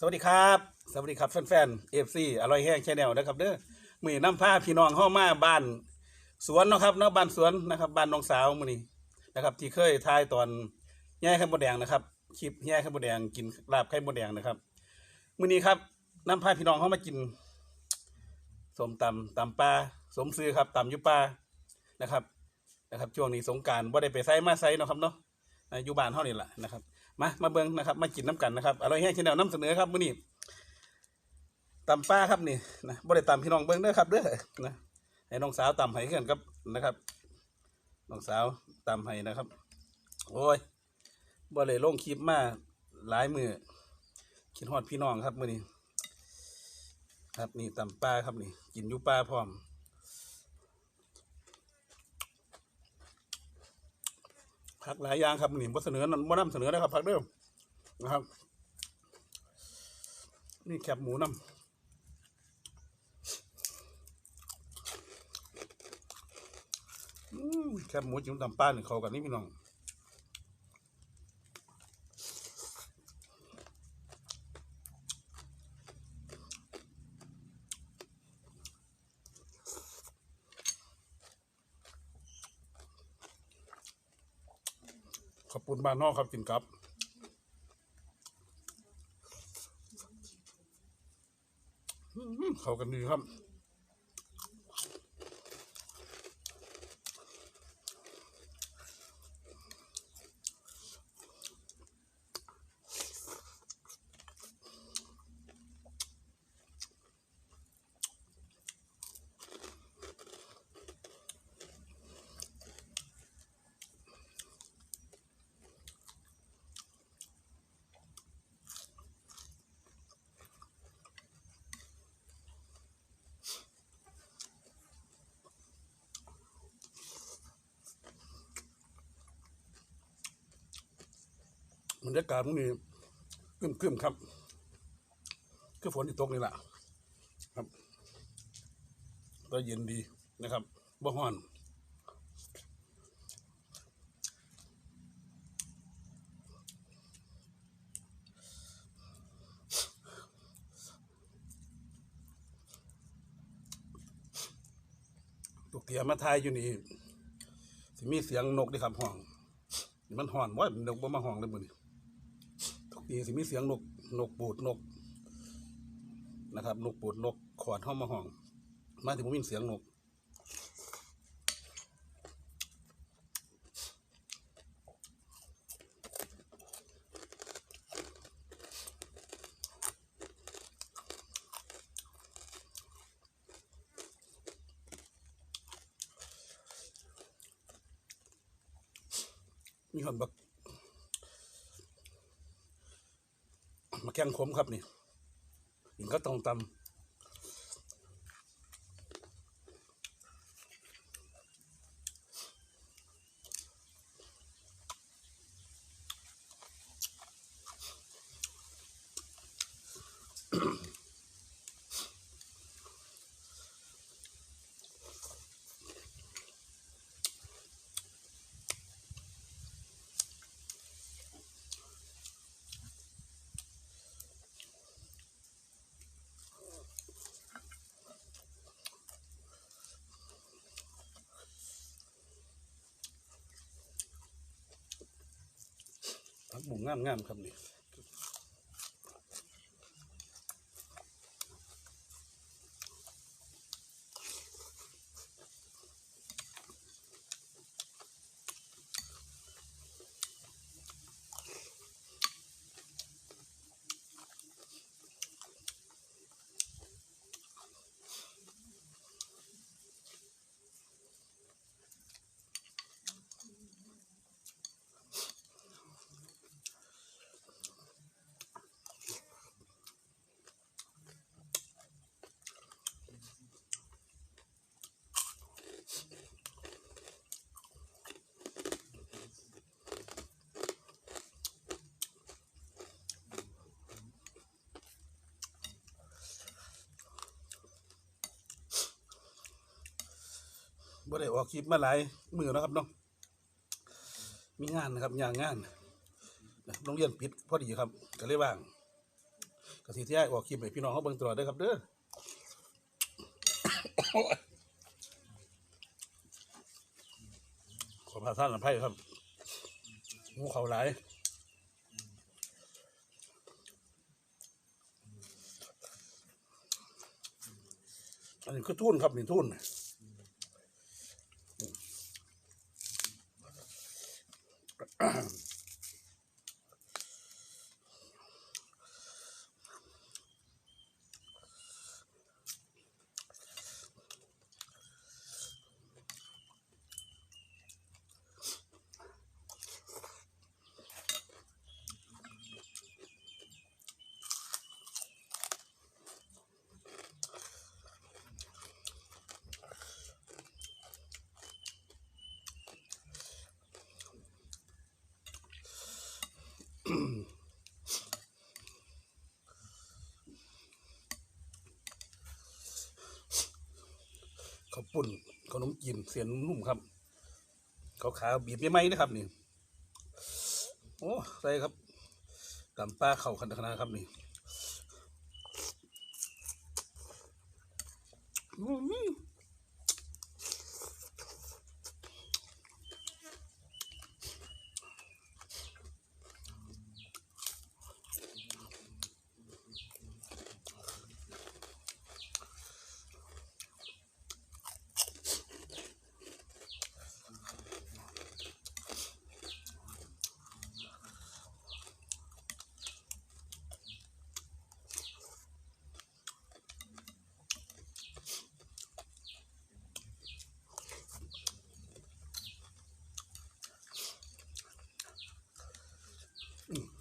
สวัสดีครับ สวัสดีครับแฟนๆเอฟซีอร่อยแห้งแชนแนลนะครับเด้อมือน้ำผ้าพี่น้องเข้ามาบ้านสวนนะครับเนาะบ้านสวนนะครับบ้านน้องสาวมือนี้นะครับ ที่เคยทายตอนแย่ไข่มดแดงนะครับคลิปแย่ไข่มดแดงกินลาบไข่มดแดงนะครับมือนี้ครับน้ำผ้าพี่น้องเข้ามากินสมตำตำปลาสมซื้อครับตำยุปลานะครับนะครับ ช่วงนี้สงการว่าได้ไปไซมาไซนะครับเนาะอยู่บ้านเท่านี้แหละนะครับ มามาเบิ่งนะครับ มากินน้ำกันนะครับอร่อยแห้งชแนลน้ำเสนอครับมื้อนี้ตำป้าครับนี่นะบ่ได้ตำพี่น้องเบิ่งเด้อครับเด้อนะให้น้องสาวตำให้กันครับนะครับน้องสาวตำให้นะครับ โอ้ยบ่ได้ลงคลิปมาหลายมือคิดฮอดพี่น้องครับมื้อนี้ ครับนี่ตำป้าครับนี่ กินอยู่ป้าพร้อม ผักหลายอย่างครับนี่บ่เสนอบ่นำเสนอนะครับผักเด้อนะครับ นี่แคบหมูน้ำอืมแคบหมูจิ้มตำป้านี่เขากันนี่พี่น้อง ขอบปุ่นบ้านนอกครับกินครับเข้ากันดีครับ บรรยากาศตรงนี้ครึมครับ คือฝนที่ตกนี่แหละครับก็เย็นดีนะครับบ่ฮ้อนตุกเตียมาทายอยู่นี่สิมีเสียงนกด้วยครับห้องนี่มันห่อนว่านกบ่มาห้องเลยมื้อนี้ ทุกทีสิมีเสียงนกนกปูดนกนะครับนกปูดนกขอดห้องมาห้อง มาถึงผมยินเสียงนกมีคนบัก มาแข่งขมครับนี่ยิงก็ต้องตำ ผักหมูงงามๆครับนี่ บ่ได้ออกคลิปมาหลายมือแล้วครับน้องมีงานนะครับอย่างงานโรงเรียนปิดพอดีครับก็เลยว่างกะทิที่ให้ออกคลิปให้พี่น้องเขาเบิ่งตลอดเด้อครับเด้อขอพาท่านลำไพ่ครับงูเขาหลายอันนี้คือทุ่นครับนี่ทุ่น ปุ่นขนมจีนเสียนนุ่มครับเขาขาวบีบไม่ไหมนะครับนี่โอ้ใส่ครับตำปลาเข่าขนาดนาครับนี่อืม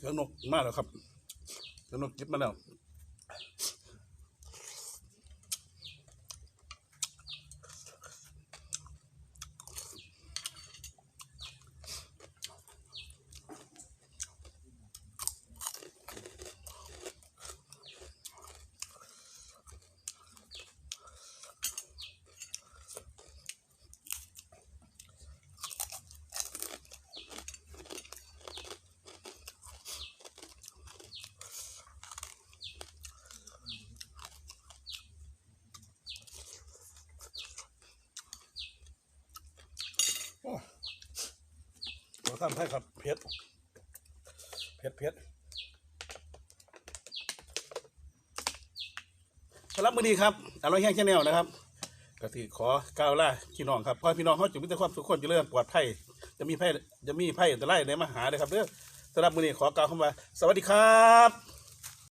เสียงนกมาแล้วครับเสียงนกจิบมาแล้ว ทำให้ครับเพชรเพชรเพชรสำหรับมือนี้ครับอร่อยแห้งแชนแนลนะครับกติขอกล่าวล่าพี่น้องครับเพราะพี่น้องเขาจะมีแต่ความสุขคนเจะเริ่ปลอดภัยจะมีไพ่จะมีไพ่อันตรายในมหาเลยครับเด้อสำหรับมือนี้ขอกล่าวคำว่า สวัสดีครับ